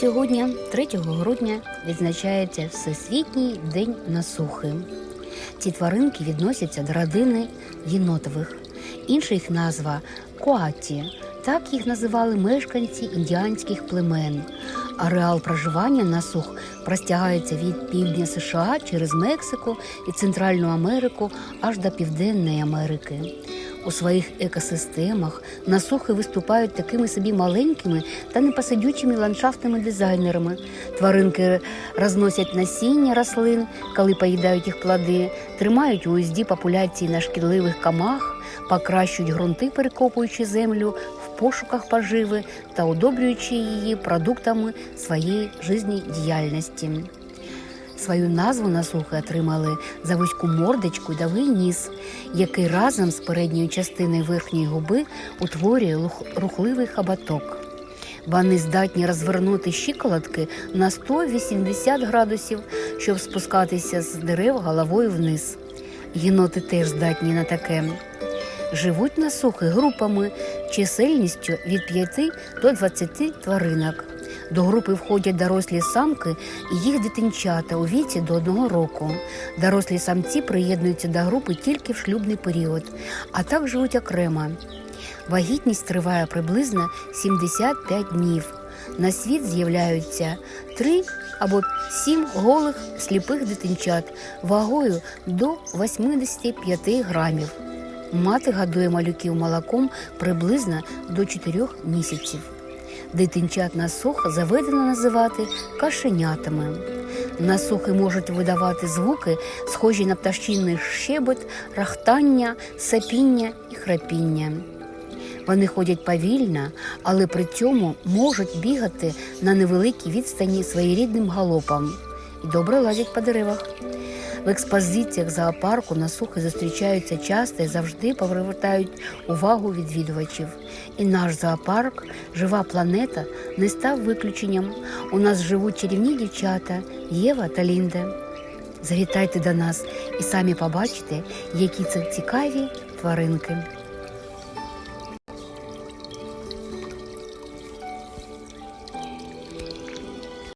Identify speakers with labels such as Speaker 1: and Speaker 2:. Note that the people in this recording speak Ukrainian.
Speaker 1: Сьогодні, 3 грудня, відзначається Всесвітній день насухи. Ці тваринки відносяться до родини єнотових. Інша їх назва коаті. Так їх називали мешканці індіанських племен. Ареал проживання насух простягається від півдня США через Мексику і Центральну Америку аж до Південної Америки. У своїх екосистемах насухи виступають такими собі маленькими та непосидючими ландшафтними дизайнерами. Тваринки розносять насіння рослин, коли поїдають їх плоди, тримають у узді популяції на шкідливих камах, покращують ґрунти, перекопуючи землю в пошуках поживи та удобрюючи її продуктами своєї життєдіяльності. Свою назву насухи отримали за вузьку мордочку й довгий ніс, який разом з передньою частиною верхньої губи утворює рухливий хабаток. Вони здатні розвернути щиколотки на 180 градусів, щоб спускатися з дерев головою вниз. Єноти теж здатні на таке. Живуть насухи групами чисельністю від 5 до 20 тваринок. До групи входять дорослі самки і їх дитинчата у віці до одного року. Дорослі самці приєднуються до групи тільки в шлюбний період, а так живуть окремо. Вагітність триває приблизно 75 днів. На світ з'являються 3 або 7 голих сліпих дитинчат вагою до 85 грамів. Мати годує малюків молоком приблизно до 4 місяців. Дитинчат насух заведено називати кашенятами. Насухи можуть видавати звуки, схожі на пташиний щебет, рахтання, сапіння і храпіння. Вони ходять повільно, але при цьому можуть бігати на невеликій відстані своєрідним галопом і добре лазять по деревах. В експозиціях зоопарку насухи зустрічаються часто і завжди повертають увагу відвідувачів. І наш зоопарк, жива планета, не став виключенням. У нас живуть чарівні дівчата Єва та Лінда. Завітайте до нас і самі побачите, які це цікаві тваринки.